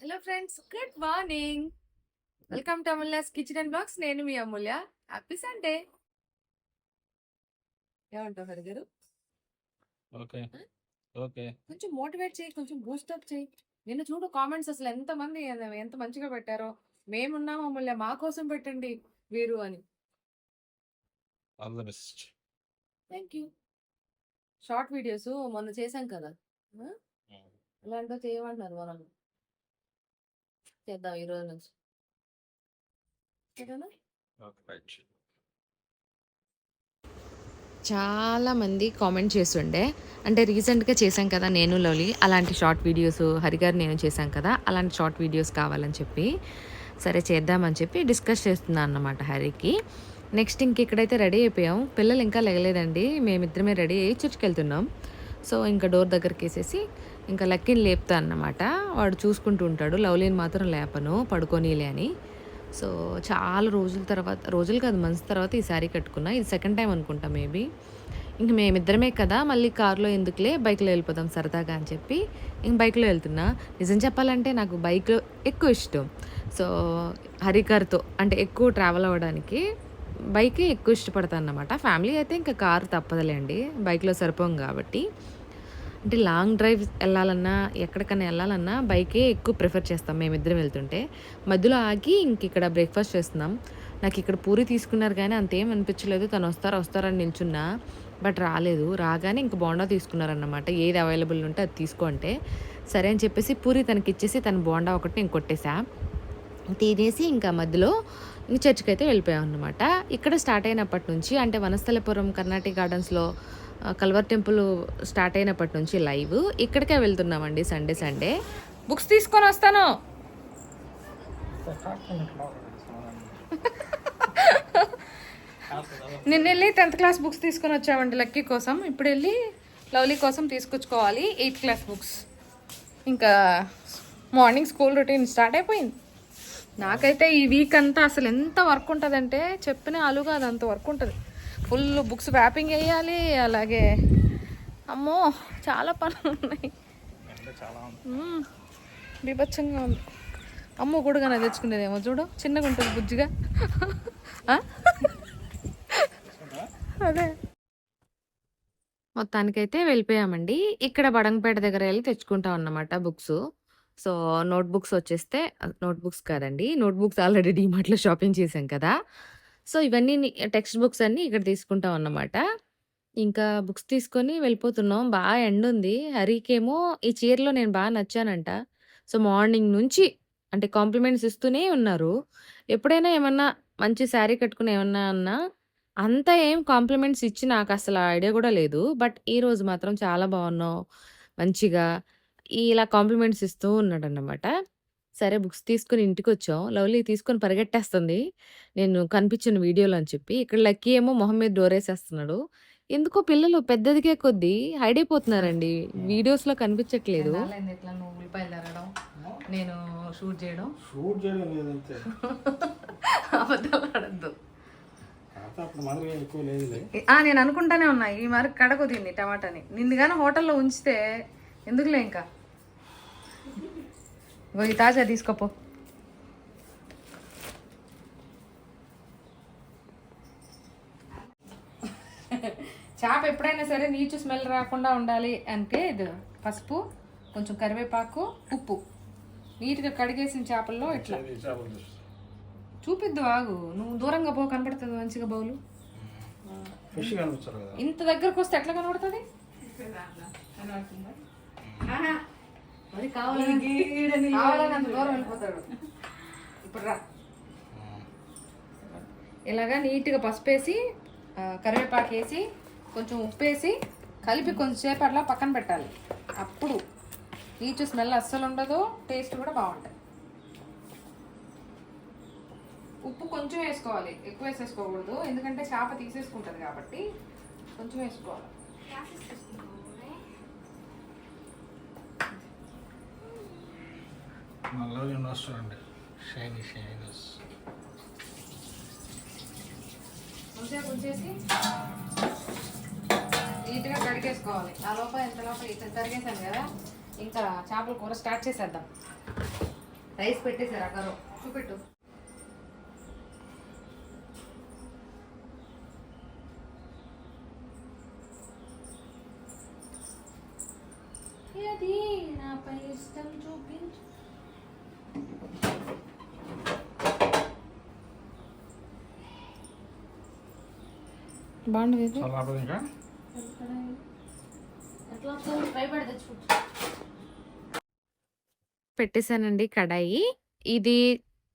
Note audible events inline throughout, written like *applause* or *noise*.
Hello friends good morning welcome to Amulya's kitchen and blogs నేను మీ అమూల్య. Happy Sunday ఏమంటావు హరి గారు? ఓకే. ఓకే. కొంచెం మోటివేట్ చేయి కొంచెం బూస్టప్ చేయి. నిన్న చూడు కామెంట్స్ అసలు ఎంత మంది ఎంత మంచిగా పెట్టారో. మేమున్నాం అమూల్య మా కోసం పెట్టండి వీరు అని. All the best thank you short videos మొన్న చేశాం కదా. ఆ? ఇలాంటివి చేయమంటున్నారు మనం చేద్దాం ఈ రోజు నుంచి చాలా మంది కామెంట్ చేస్తుండే అంటే రీసెంట్గా చేశాం కదా నేను లవ్లీ అలాంటి షార్ట్ వీడియోస్ హరిగారు నేను చేశాం కదా అలాంటి షార్ట్ వీడియోస్ కావాలని చెప్పి సరే చేద్దామని చెప్పి డిస్కస్ చేస్తున్నాను అన్నమాట హరికి. నెక్స్ట్ ఇంక ఇక్కడైతే రెడీ అయిపోయాం. పిల్లలు ఇంకా లెగలేదండి మేమిద్దరమే రెడీ అయ్యి చర్చికి వెళ్తున్నాం సో ఇంకా డోర్ దగ్గరికి వేసేసి ఇంకా లక్కీని లేపుతా అన్నమాట. వాడు చూసుకుంటూ ఉంటాడు. లవ్లీని మాత్రం లేపను. పడుకోనీలే అని. సో చాలా రోజుల తర్వాత రోజులు కాదు మంత్స్ తర్వాత ఈ శారీ కట్టుకున్నా. ఇది సెకండ్ టైం అనుకుంటా మేబీ ఇంక మేమిద్దరమే కదా మళ్ళీ కారులో ఎందుకులే బైక్లో వెళ్ళిపోదాం సరదాగా అని చెప్పి ఇంక బైక్లో వెళ్తున్నా. నిజం చెప్పాలంటే నాకు బైక్లో ఎక్కువ ఇష్టం. సో హరికార్తో అంటే ఎక్కువ ట్రావెల్ అవ్వడానికి బైకే ఎక్కువ ఇష్టపడతాను అన్నమాట ఫ్యామిలీ అయితే ఇంకా కారు తప్పదులేండి. బైక్లో సరిపోం కాబట్టి. అంటే లాంగ్ డ్రైవ్ వెళ్ళాలన్నా ఎక్కడికైనా వెళ్ళాలన్నా బైకే ఎక్కువ ప్రిఫర్ చేస్తాం మేమిద్దరం వెళ్తుంటే. మధ్యలో ఆగి ఇంక ఇక్కడ బ్రేక్ఫాస్ట్ చేస్తున్నాం. నాకు ఇక్కడ పూరి తీసుకున్నారు కానీ అంతేం అనిపించలేదు. తను వస్తారు వస్తారని నిల్చున్నా. బట్ రాలేదు. రాగానే ఇంక బోండా తీసుకున్నారన్నమాట. ఏది అవైలబుల్ ఉంటే అది తీసుకో అంటే. సరే అని చెప్పేసి పూరి తనకి ఇచ్చేసి తన బోండా ఒకటి నేను కొట్టేసా తినేసి ఇంకా మధ్యలో ఇంక చర్చికి అయితే వెళ్ళిపోయాం అనమాట ఇక్కడ స్టార్ట్ అయినప్పటి నుంచి అంటే వనస్థలపురం కర్ణాటక గార్డెన్స్లో కల్వర్ టెంపుల్ స్టార్ట్ అయినప్పటి నుంచి లైవ్. ఇక్కడికే వెళ్తున్నామండి సండే సండే. బుక్స్ తీసుకొని వస్తాను. నిన్న వెళ్ళి టెన్త్ క్లాస్ బుక్స్ తీసుకొని వచ్చామండి లక్కీ కోసం. ఇప్పుడు వెళ్ళి లవ్లీ కోసం తీసుకొచ్చుకోవాలి. Eighth class books. ఇంకా మార్నింగ్ స్కూల్ రొటీన్ స్టార్ట్ అయిపోయింది. నాకైతే ఈ వీక్ అంతా అసలు ఎంత వర్క్ ఉంటుందంటే చెప్పిన అలుగా అది అంత వర్క్ ఉంటుంది. ఫుల్ బుక్స్ వ్యాపింగ్ వేయాలి అలాగే అమ్మో చాలా పనులు ఉన్నాయి. బీభత్సంగా ఉంది. అమ్మ కూడా నా తెచ్చుకునేదేమో చూడు చిన్నగా ఉంటుంది బుజ్జిగా? అదే. మొత్తానికైతే వెళ్ళిపోయామండి. ఇక్కడ బడంగపేట దగ్గర వెళ్ళి తెచ్చుకుంటాం అన్నమాట బుక్స్. సో నోట్ బుక్స్ వచ్చేస్తే నోట్ బుక్స్ కాదండి నోట్ బుక్స్ ఆల్రెడీ డీమార్ట్లో షాపింగ్ చేశాం కదా. సో ఇవన్నీ టెక్స్ట్ బుక్స్ అన్నీ ఇక్కడ తీసుకుంటాం అన్నమాట. ఇంకా బుక్స్ తీసుకొని వెళ్ళిపోతున్నాం. బాగా ఎండ ఉంది. హరికేమో ఈ చీరలో నేను బాగా నచ్చానంట. సో మార్నింగ్ నుంచి అంటే కాంప్లిమెంట్స్ ఇస్తూనే ఉన్నారు. ఎప్పుడైనా ఏమన్నా మంచి శారీ కట్టుకుని ఏమన్నా అన్నా అంత ఏం కాంప్లిమెంట్స్ ఇచ్చి నాకు అసలు ఐడియా కూడా లేదు. బట్ ఈరోజు మాత్రం చాలా బాగున్నావు. మంచిగా ఇలా కాంప్లిమెంట్స్ ఇస్తూ ఉన్నాడన్నమాట. సరే బుక్స్ తీసుకుని ఇంటికి వచ్చాం లవ్లీ తీసుకొని పరిగెట్టేస్తుంది. నేను కనిపించిన వీడియోలో అని చెప్పి. ఇక్కడ లక్కీ ఏమో మొహం మీద డోరేసేస్తున్నాడు. ఎందుకో పిల్లలు పెద్దదిగే కొద్దీ హైడ్ అయిపోతున్నారండి వీడియోస్లో కనిపించట్లేదు. ఎన్నాళ్ళైంది ఇట్లా నువ్వు ఉల్లిపాయలు తరగడం నేను షూట్ చేయడం. షూట్ చేయడం లేదంతే. అబద్ధాలు ఆడద్దు. కాకపోతే అప్పుడు మనకి ఎక్కువ లేదులే. ఆ, నేను అనుకుంటానే ఉన్నా. ఈ మరి కడకు దీన్ని టమాటాని. నిన్ను కానీ హోటల్లో ఉంచితే ఎందుకులే ఇంకా? ఇగో ఈ తాజా తీసుకోపో. చేప ఎప్పుడైనా సరే నీచు స్మెల్ రాకుండా ఉండాలి అంటే ఇది పసుపు కొంచెం కరివేపాకు ఉప్పు. నీట్గా కడిగేసిన చేపల్లో ఇట్లా. చూపిద్దు ఆగు. నువ్వు దూరంగా పో కనపడుతుంది మంచిగా బౌలు. ఇంత దగ్గరకు వస్తే ఎట్లా కనబడుతుంది. మరి కావాలని కావాలని అంత దూరం వెళ్ళిపోతాడు. ఇప్పుడు రా. ఇలాగా నీట్గా పసుపు వేసి కరివేపాకు వేసి కొంచెం ఉప్పు వేసి కలిపి కొంచెంసేపు అట్లా పక్కన పెట్టాలి. అప్పుడు నీచు స్మెల్ అస్సలు ఉండదు టేస్ట్ కూడా బాగుంటుంది. ఉప్పు కొంచెం వేసుకోవాలి. ఎక్కువ వేసేసుకోకూడదు. ఎందుకంటే చేప తీసేసుకుంటుంది కాబట్టి కొంచెం వేసుకోవాలి. మళ్ళీ నేను వస్తానండి షైనీ షైనస్ నీట్గా కడిగేసుకోవాలి. ఆ లోపల ఎంత లోపల ఇంత తరిగేసాను కదా ఇంకా చేపల కూర స్టార్ట్ చేసేద్దాం. రైస్ పెట్టేశారు అక్కరు చూపెట్టు. అది నాపై ఇష్టం చూపించు. ఇంకా. పెట్టేశానండి కడాయి. ఇది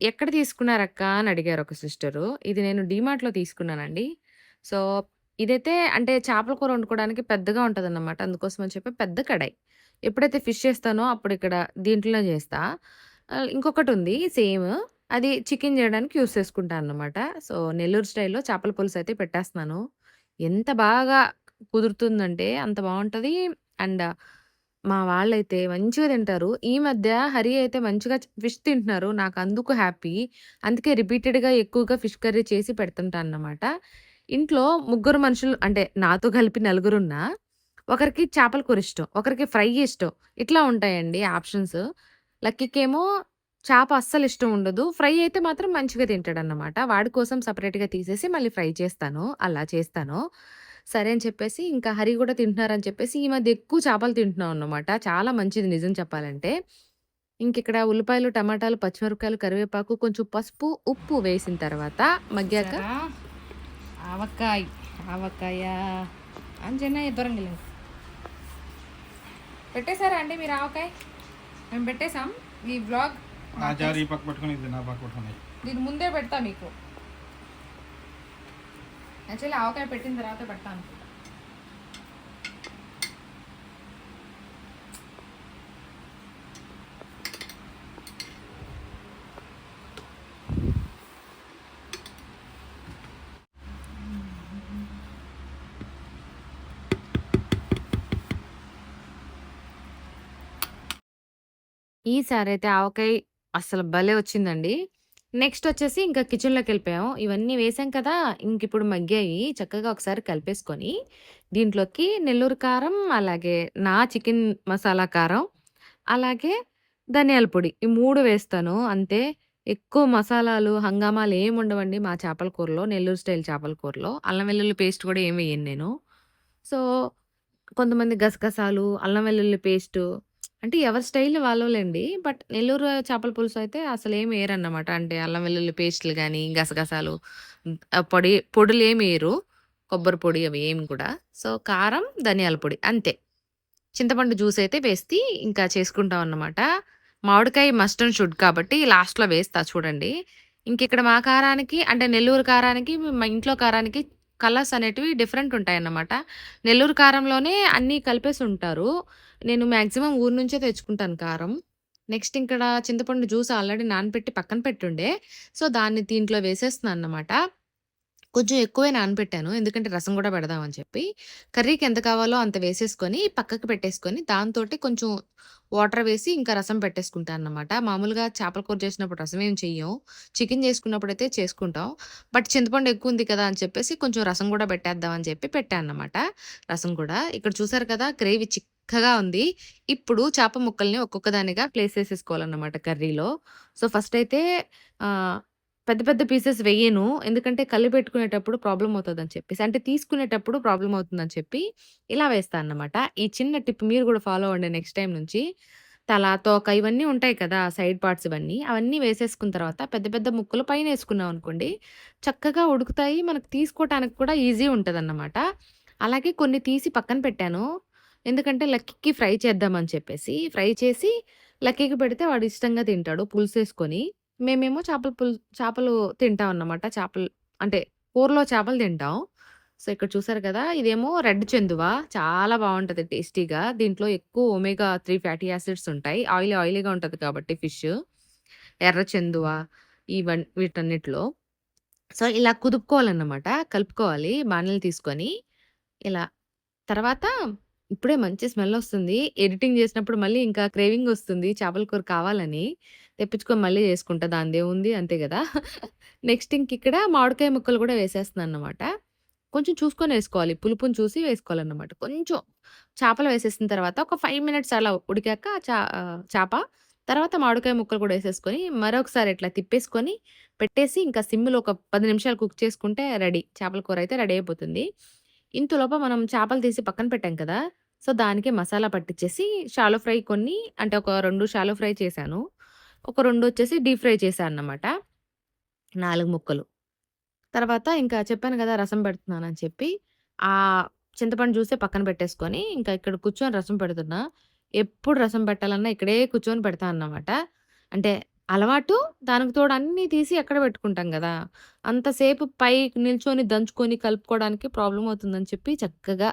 ఎక్కడ తీసుకున్నారక్క అని అడిగారు ఒక సిస్టరు. ఇది నేను డీమార్ట్లో తీసుకున్నానండి. సో ఇదైతే అంటే చేపల కూర వండుకోవడానికి పెద్దగా ఉంటుంది అన్నమాట అందుకోసం అని చెప్పి పెద్ద కడాయి. ఎప్పుడైతే ఫిష్ చేస్తానో అప్పుడు ఇక్కడ దీంట్లో చేస్తా. ఇంకొకటి ఉంది సేమ్. అది చికెన్ చేయడానికి యూస్ చేసుకుంటాను అన్నమాట సో నెల్లూరు స్టైల్లో చేపల పులుసు అయితే పెట్టేస్తున్నాను ఎంత బాగా కుదురుతుందంటే అంత బాగుంటుంది అండ్ మా వాళ్ళైతే మంచిగా తింటారు. ఈ మధ్య హరి అయితే మంచిగా ఫిష్ తింటున్నారు. నాకు అందుకు హ్యాపీ. అందుకే రిపీటెడ్‌గా ఎక్కువగా ఫిష్ కర్రీ చేసి పెడుతుంటాను అన్నమాట ఇంట్లో ముగ్గురు మనుషులు అంటే నాతో కలిపి నలుగురున్నా, ఒకరికి చేపల కూర ఇష్టం. ఒకరికి ఫ్రై ఇష్టం. ఇట్లా ఉంటాయండి ఆప్షన్స్. లక్కీకేమో చేప అస్సలు ఇష్టం ఉండదు. ఫ్రై అయితే మాత్రం మంచిగా తింటాడన్నమాట. వాడి కోసం సపరేట్గా తీసేసి మళ్ళీ ఫ్రై చేస్తాను. అలా చేస్తాను. సరే అని చెప్పేసి ఇంకా హరి కూడా తింటున్నారని చెప్పేసి ఈ మధ్య ఎక్కువ చేపలు తింటున్నాం అన్నమాట. చాలా మంచిది నిజం చెప్పాలంటే. ఇంకిక్కడ ఉల్లిపాయలు, టమాటాలు, పచ్చిమిరపకాయలు, కరివేపాకు, కొంచెం పసుపు, ఉప్పు వేసిన తర్వాత మగ్గాక ఆవకాయ ఆవకాయ అంజనా దూరం పెట్టేశారా అండి మీరు ఆవకాయ మేము పెట్టేశాం ఈ బ్లాగ్ ఆ జారి ఈ పక్క పట్టుకుని ఇది నా పక్క పట్టుకుని దీని ముందే పెడతా మీకు. యాక్చువల్లీ ఆవకాయ పెట్టిన తర్వాత పెడతా అనుకుంటా. ఈసారైతే ఆవకాయ అసలు భలే వచ్చిందండి. నెక్స్ట్ వచ్చేసి ఇంకా కిచెన్లోకి వెళ్ళిపోయాము ఇవన్నీ వేసాం కదా! ఇంకిప్పుడు మగ్గాయి. చక్కగా ఒకసారి కలిపేసుకొని, దీంట్లోకి నెల్లూరు కారం, అలాగే నా చికెన్ మసాలా కారం, అలాగే ధనియాల పొడి. ఈ 3 వేస్తాను అంతే. ఎక్కువ మసాలాలు, హంగామాలు ఏమి ఉండవండి మా చేపల కూరలో. నెల్లూరు స్టైల్ చేపల కూరలో. అల్లం వెల్లుల్లి పేస్ట్ కూడా ఏమి వేయను నేను. సో, కొంతమంది గసగసాలు, అల్లం వెల్లుల్లి పేస్టు అంటే ఎవరి స్టైల్ వాళ్ళోళ్ళండి. బట్ నెల్లూరు చేపల పులుసు అయితే అసలేమి ఎయరన్నమాట. అంటే అల్లం వెల్లుల్లి పేస్టులు కానీ గసగసాలు ఆహ్, పొడి పొడులేమి ఎయరు. కొబ్బరి పొడి అవి ఏమి కూడా. సో, కారం, ధనియాల పొడి అంతే. చింతపండు జ్యూస్ అయితే వేసి ఇంకా చేసుకుంటాం అన్నమాట. మామిడికాయ మస్ట్ అండ్ షుడ్ కాబట్టి లాస్ట్‌లో వేస్తా చూడండి. ఇంకిక్కడ మా కారానికి అంటే నెల్లూరు కారానికి, మా ఇంట్లో కారానికి కలర్స్ అనేటివి డిఫరెంట్ ఉంటాయన్నమాట. నెల్లూరు కారంలోనే అన్నీ కలిపేసి ఉంటారు. నేను మ్యాక్సిమం ఊరు నుంచే తెచ్చుకుంటాను కారం. నెక్స్ట్ ఇక్కడ చింతపండు జ్యూస్ ఆల్రెడీ నానబెట్టి పక్కన పెట్టుండే. సో, దాన్ని దీంట్లో వేసేస్తున్నాను అన్నమాట కొంచెం ఎక్కువే నానబెట్టాను. ఎందుకంటే రసం కూడా పెడదామని చెప్పి. కర్రీకి ఎంత కావాలో అంత వేసేసుకొని పక్కకు పెట్టేసుకొని, దాంతో కొంచెం వాటర్ వేసి ఇంకా రసం పెట్టేసుకుంటాను అనమాట మామూలుగా చేపల కూర చేసినప్పుడు రసం ఏం చెయ్యం. చికెన్ చేసుకున్నప్పుడు అయితే చేసుకుంటాం. బట్ చింతపండు ఎక్కువ ఉంది కదా! అని చెప్పేసి కొంచెం రసం కూడా పెట్టేద్దాం అని చెప్పి పెట్టాను అన్నమాట. రసం కూడా. ఇక్కడ చూసారు కదా! గ్రేవీ చిక్ చక్కగా ఉంది. ఇప్పుడు చేప ముక్కల్ని ఒక్కొక్క దానిగా ప్లేస్ చేసేసుకోవాలన్నమాట కర్రీలో. సో, ఫస్ట్ అయితే పెద్ద పెద్ద పీసెస్ వేయను ఎందుకంటే కళ్ళు పెట్టుకునేటప్పుడు ప్రాబ్లమ్ అవుతుందని చెప్పేసి. అంటే తీసుకునేటప్పుడు ప్రాబ్లం అవుతుందని చెప్పి ఇలా వేస్తాను అన్నమాట. ఈ చిన్న టిప్ మీరు కూడా ఫాలో అవ్వండి నెక్స్ట్ టైం నుంచి. తల, తోక ఇవన్నీ ఉంటాయి కదా! సైడ్ పార్ట్స్ ఇవన్నీ. అవన్నీ వేసేసుకున్న తర్వాత పెద్ద పెద్ద ముక్కలు పైన వేసుకున్నాం అనుకోండి, చక్కగా ఉడుకుతాయి. మనకు తీసుకోవటానికి కూడా ఈజీ ఉంటుంది అలాగే కొన్ని తీసి పక్కన పెట్టాను. ఎందుకంటే లక్కీకి ఫ్రై చేద్దామని చెప్పేసి. ఫ్రై చేసి లక్కీకి పెడితే వాడు ఇష్టంగా తింటాడు పులుసేసుకొని. మేమేమో చేపల పుల్ చేపలు తింటాం అన్నమాట. చేపలు అంటే కూరలో చేపలు తింటాం. సో, ఇక్కడ చూసారు కదా! ఇదేమో రెడ్ చెందువ. చాలా బాగుంటుంది టేస్టీగా. దీంట్లో ఎక్కువ ఒమేగా త్రీ ఫ్యాటీ యాసిడ్స్ ఉంటాయి. ఆయిలీ ఆయిలీగా ఉంటుంది కాబట్టి ఫిష్. ఎర్ర చెందువ ఇవన్నీ వీటన్నిటిలో. సో, ఇలా కుదుపుకోవాలన్నమాట. కలుపుకోవాలి బాణలు తీసుకొని. ఇలా తర్వాత ఇప్పుడే మంచి స్మెల్ వస్తుంది. ఎడిటింగ్ చేసినప్పుడు మళ్ళీ ఇంకా క్రేవింగ్ వస్తుంది చేపల కూర కావాలని. తెప్పించుకొని మళ్ళీ చేసుకుంటా దానిదేముంది అంతే కదా నెక్స్ట్ ఇంకిక్కడ మామిడికాయ ముక్కలు కూడా వేసేస్తున్నానన్నమాట. కొంచెం చూసుకొని వేసుకోవాలి పులుపుని చూసి వేసుకోవాలన్నమాట. కొంచెం చేపలు వేసేసిన తర్వాత ఒక 5 మినిట్స్ అలా ఉడికాక చా ఆహ్, చేప తర్వాత మామిడికాయ ముక్కలు కూడా వేసేసుకొని మరొకసారి ఇట్లా తిప్పేసుకొని పెట్టేసి ఇంకా సిమ్లో ఒక పది నిమిషాలు కుక్ చేసుకుంటే రెడీ చేపల కూర అయితే రెడీ అయిపోతుంది ఇంతలోప మనం చేపలు తీసి పక్కన పెట్టాం కదా సో దానికి మసాలా పట్టించేసి షాలో ఫ్రై కొన్ని అంటే ఒక రెండు షాలో ఫ్రై చేశాను. ఒక రెండు వచ్చేసి డీప్ ఫ్రై చేశాను అన్నమాట. నాలుగు ముక్కలు. తర్వాత ఇంకా చెప్పాను కదా రసం పెడుతున్నానని చెప్పి ఆ చింతపండు చూసే పక్కన పెట్టేసుకొని ఇంకా ఇక్కడ కూర్చొని రసం పెడుతున్నా. ఎప్పుడు రసం పెట్టాలన్నా ఇక్కడే కూర్చొని పెడతా అన్నమాట. అంటే అలవాటు దానికి తోడు అన్నీ తీసి ఎక్కడ పెట్టుకుంటాం కదా! అంతసేపు పై నిల్చొని దంచుకొని కలుపుకోవడానికి ప్రాబ్లం అవుతుందని చెప్పి చక్కగా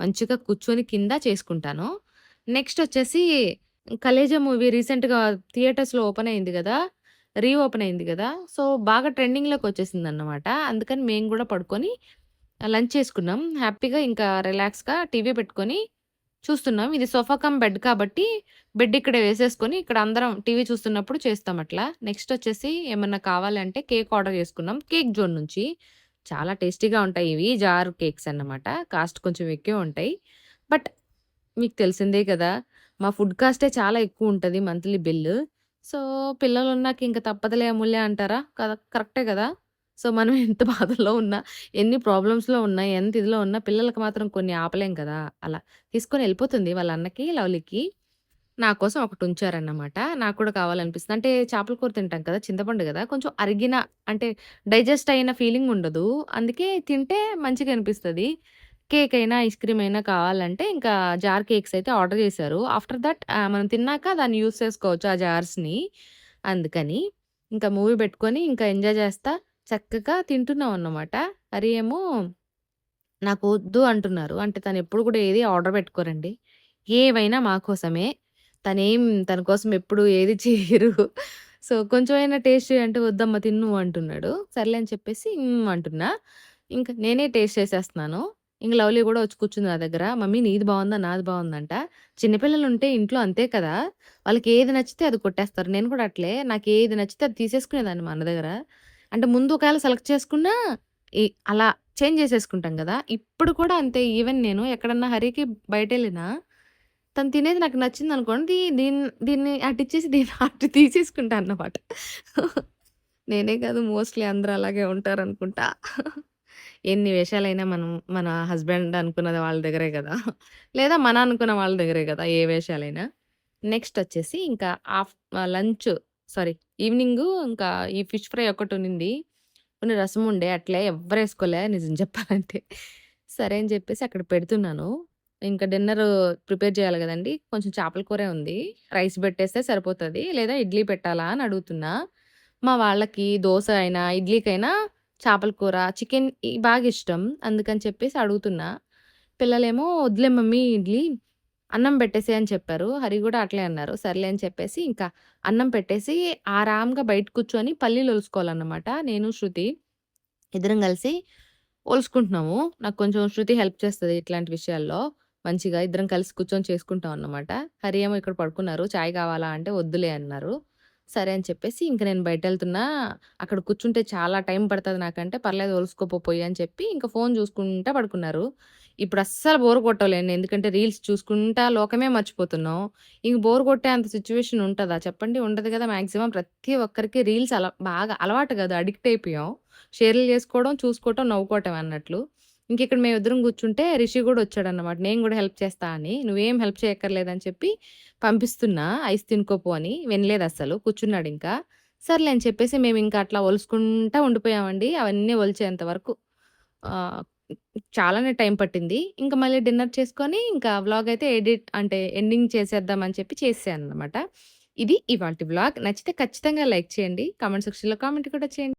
మంచిగా కూర్చొని కింద చేసుకుంటాను. నెక్స్ట్ వచ్చేసి కలేజా మూవీ రీసెంట్గా థియేటర్స్లో ఓపెన్ అయింది కదా! రీ ఓపెన్ అయింది కదా! సో బాగా ట్రెండింగ్లోకి వచ్చేసింది అన్నమాట అందుకని మేము కూడా పడుకొని లంచ్ చేసుకున్నాం. హ్యాపీగా ఇంకా రిలాక్స్గా టీవీ పెట్టుకొని చూస్తున్నాం. ఇది సోఫా కమ్ బెడ్ కాబట్టి బెడ్ ఇక్కడ వేసేసుకొని ఇక్కడ అందరం టీవీ చూస్తున్నప్పుడు చేస్తాం అట్లా. నెక్స్ట్ వచ్చేసి ఏమన్నా కావాలంటే కేక్ ఆర్డర్ చేసుకున్నాం. కేక్ జోన్ నుంచి. చాలా టేస్టీగా ఉంటాయి ఇవి. జార్ కేక్స్ అన్నమాట. కాస్ట్ కొంచెం ఎక్కువ ఉంటాయి. బట్ మీకు తెలిసిందే కదా మా ఫుడ్ కాస్టే చాలా ఎక్కువ ఉంటుంది మంత్లీ బిల్లు. సో పిల్లలు ఉన్నాక ఇంకా తప్పదులే అమూల్య అంటారా? కదా కరెక్టే కదా? సో మనం ఎంత బాధల్లో ఉన్నా ఎన్ని ప్రాబ్లమ్స్లో ఉన్నా ఎంత ఇదిలో ఉన్నా పిల్లలకు మాత్రం కొన్ని ఆపలేం కదా! అలా తీసుకొని వెళ్ళిపోతుంది వాళ్ళ అన్నకి లవ్లీకి. నా కోసం ఒకటి ఉంచారన్నమాట. నాకు కూడా కావాలనిపిస్తుంది. అంటే చేపల కూర తింటాం కదా! చింతపండు కదా! కొంచెం అరిగిన అంటే డైజెస్ట్ అయిన ఫీలింగ్ ఉండదు. అందుకే తింటే మంచిగా అనిపిస్తుంది. కేక్ అయినా ఐస్ క్రీమ్ అయినా కావాలంటే ఇంకా జార్ కేక్స్ అయితే ఆర్డర్ చేశారు. ఆఫ్టర్ దట్ మనం తిన్నాక దాన్ని యూస్ చేసుకోవచ్చు ఆ జార్స్ని. అందుకని ఇంకా మూవీ పెట్టుకొని ఇంకా ఎంజాయ్ చేస్తా. చక్కగా తింటున్నాం అన్నమాట. హరి ఏమో నాకు వద్దు అంటున్నారు. అంటే తను ఎప్పుడు కూడా ఏది ఆర్డర్ పెట్టుకోరండి. ఏవైనా మా కోసమే. తనేం తన కోసం ఎప్పుడు ఏది చేయరు. సో కొంచెం అయినా టేస్ట్ అంటే వద్దమ్మ తిన్ను అంటున్నాడు. సర్లే అని చెప్పేసి అంటున్నా. ఇంకా నేనే టేస్ట్ చేసేస్తున్నాను. ఇంక లవ్లీ కూడా వచ్చి కూర్చుంది నా దగ్గర. మమ్మీ నీది బాగుందా? నాది బాగుందంట. చిన్నపిల్లలు ఉంటే ఇంట్లో అంతే కదా. వాళ్ళకి ఏది నచ్చితే అది కొట్టేస్తారు. నేను కూడా అట్లే. నాకు ఏది నచ్చితే అది తీసేసుకునేదాన్ని మా అన్న దగ్గర. అంటే ముందు ఒకవేళ సెలెక్ట్ చేసుకున్నా ఈ అలా చేంజ్ చేసేసుకుంటాం కదా. ఇప్పుడు కూడా అంతే. ఈవెన్ నేను ఎక్కడన్నా హరికి బయట వెళ్ళినా తను తినేది నాకు నచ్చింది అనుకోండి దీన్ని దీన్ని అటు ఇచ్చేసి దీన్ని *laughs* అటు తీసేసుకుంటా అన్నమాట. నేనే కాదు మోస్ట్లీ అందరూ అలాగే ఉంటారు అనుకుంటా ఎన్ని వేషాలైనా మనం మన హస్బెండ్ అనుకున్నది వాళ్ళ దగ్గరే కదా. లేదా మన అనుకున్న వాళ్ళ దగ్గరే కదా ఏ వేషాలైనా. నెక్స్ట్ వచ్చేసి ఇంకా ఆఫ్ లంచ్ సారీ ఈవినింగ్ ఇంకా ఈ ఫిష్ ఫ్రై ఒకటి ఉన్నింది కొన్ని రసం ఉండే అట్లే ఎవ్వరు వేసుకోలే నిజం చెప్పాలంటే. సరే అని చెప్పేసి అక్కడ పెడుతున్నాను. ఇంకా డిన్నర్ ప్రిపేర్ చేయాలి కదండి కొంచెం చేపల కూరే ఉంది. రైస్ పెట్టేస్తే సరిపోతుంది లేదా ఇడ్లీ పెట్టాలా అని అడుగుతున్నా. మా వాళ్ళకి దోశ అయినా ఇడ్లీకైనా చేపల కూర చికెన్ బాగా ఇష్టం. అందుకని చెప్పేసి అడుగుతున్నా. పిల్లలేమో వద్దులే మమ్మీ ఇడ్లీ అన్నం పెట్టేసి అని చెప్పారు. హరి కూడా అట్లే అన్నారు. సర్లే అని చెప్పేసి ఇంకా అన్నం పెట్టేసి ఆరాంగా బయట కూర్చొని పల్లీలు ఒలుసుకోవాలన్నమాట. నేను శృతి ఇద్దరం కలిసి ఒలుసుకుంటున్నాము. నాకు కొంచెం శృతి హెల్ప్ చేస్తుంది ఇట్లాంటి విషయాల్లో. మంచిగా ఇద్దరం కలిసి కూర్చొని చేసుకుంటాం అన్నమాట. హరి ఏమో ఇక్కడ పడుకున్నారు. చాయ్ కావాలా అంటే వద్దులే అన్నారు. సరే అని చెప్పేసి ఇంక నేను బయట వెళ్తున్నా. అక్కడ కూర్చుంటే చాలా టైం పడుతుంది నాకంటే. పర్లేదు ఒలుసుకోపోయి అని చెప్పి ఇంకా ఫోన్ చూసుకుంటా పడుకున్నారు. ఇప్పుడు అస్సలు బోర్ కొట్టలేండి. ఎందుకంటే రీల్స్ చూసుకుంటా లోకమే మర్చిపోతున్నాం. ఇంక బోర్ కొట్టే అంత సిచ్యువేషన్ ఉంటుందా? చెప్పండి. ఉండదు కదా మ్యాక్సిమం ప్రతి ఒక్కరికి రీల్స్ అలా బాగా అలవాటు కదా. అడిక్ట్ అయిపోయాం. షేర్లు చేసుకోవడం చూసుకోవటం నవ్వుకోవటం అన్నట్లు. ఇంక ఇక్కడ మేము ఇద్దరం కూర్చుంటే రిషి కూడా వచ్చాడన్నమాట. నేను కూడా హెల్ప్ చేస్తా అని. నువ్వేం హెల్ప్ చేయక్కర్లేదని చెప్పి పంపిస్తున్నా. ఐస్ తినుకోపో అని. వినలేదు అసలు కూర్చున్నాడు ఇంకా. సర్లే అని చెప్పేసి మేము ఇంకా అట్లా ఒలుసుకుంటా ఉండిపోయామండి. అవన్నీ ఒలిచేంత వరకు. చాలానే టైం పట్టింది. ఇంకా మళ్ళీ డిన్నర్ చేసుకొని ఇంకా వ్లాగ్ అయితే ఎడిట్ అంటే ఎండింగ్ చేసేద్దాం అని చెప్పి చేసాను అనమాట ఇది ఇవాళ వ్లాగ్. నచ్చితే ఖచ్చితంగా లైక్ చేయండి. కామెంట్ సెక్షన్లో కామెంట్ కూడా చేయండి.